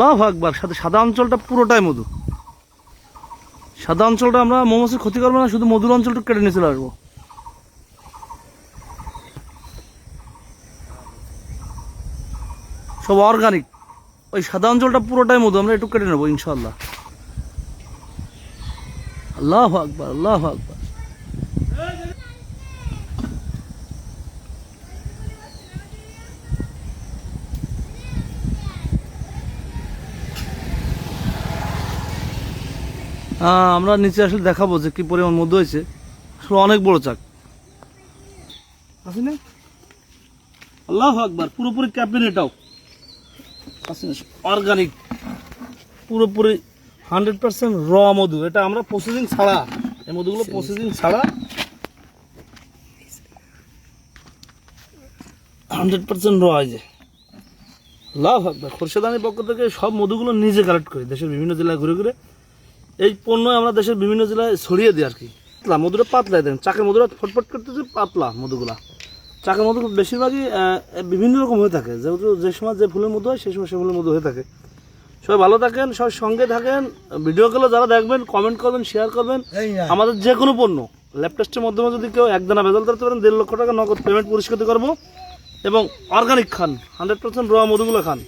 আল্লাহ আকবার, সাথে সাদা অঞ্চলটা পুরোটাই মধু। সাদা অঞ্চলটা আমরা মৌমাছির ক্ষতি করব না, শুধু মধুর অঞ্চলটা কেটে নিয়ে চলে আসব। সব অর্গানিক ওই সাদা অঞ্চলটা পুরোটাই মধু, আমরা একটু কেটে নেব ইনশাল্লাহ আল্লাহ আকবার আল্লাহ আকবার হ্যাঁ আমরা নিচে আসলে দেখাবো যে কি পরিমাণ মধু হয়েছে। আসলে অনেক বড় চাক। আছে না? আল্লাহ আকবার পুরোপুরি ক্যাপ্টেন এটাও। অর্গানিক পুরোপুরি হান্ড্রেড পার্সেন্ট র মধু। এটা আমরা প্রসেসিং ছাড়া এই মধুগুলো প্রসেসিং ছাড়া হান্ড্রেড পার্সেন্ট র যে লাভ আকবার খোরশেদানির পক্ষ থেকে সব মধুগুলো নিজে কালেক্ট করি দেশের বিভিন্ন জেলায় ঘুরে ঘুরে। এই পণ্য আমরা দেশের বিভিন্ন জেলায় ছড়িয়ে দিই আর কি। পাতলা মধুটা পাতলা দেন চাকের মধুরা ফটফট করতেছে পাতলা মধুগুলা। চাকের মধু বেশিরভাগই বিভিন্ন রকম হয়ে থাকে। যেহেতু যে সময় যে ফুলের মধু হয় সেই সময় সে ফুলের মধু হয়ে থাকে। সবাই ভালো থাকেন সবাই সঙ্গে থাকেন। ভিডিও ভিডিওগুলো যারা দেখবেন কমেন্ট করবেন শেয়ার করবেন। আমাদের যে কোনো পণ্য ল্যাব টেস্টের মাধ্যমে যদি কেউ একদানা ভেজাল ধরতে পারেন দেড় লক্ষ টাকা নগদ পেমেন্ট পরিষ্কৃত করব। এবং অর্গানিক খান হান্ড্রেড পার্সেন্ট র মধুগুলো খান।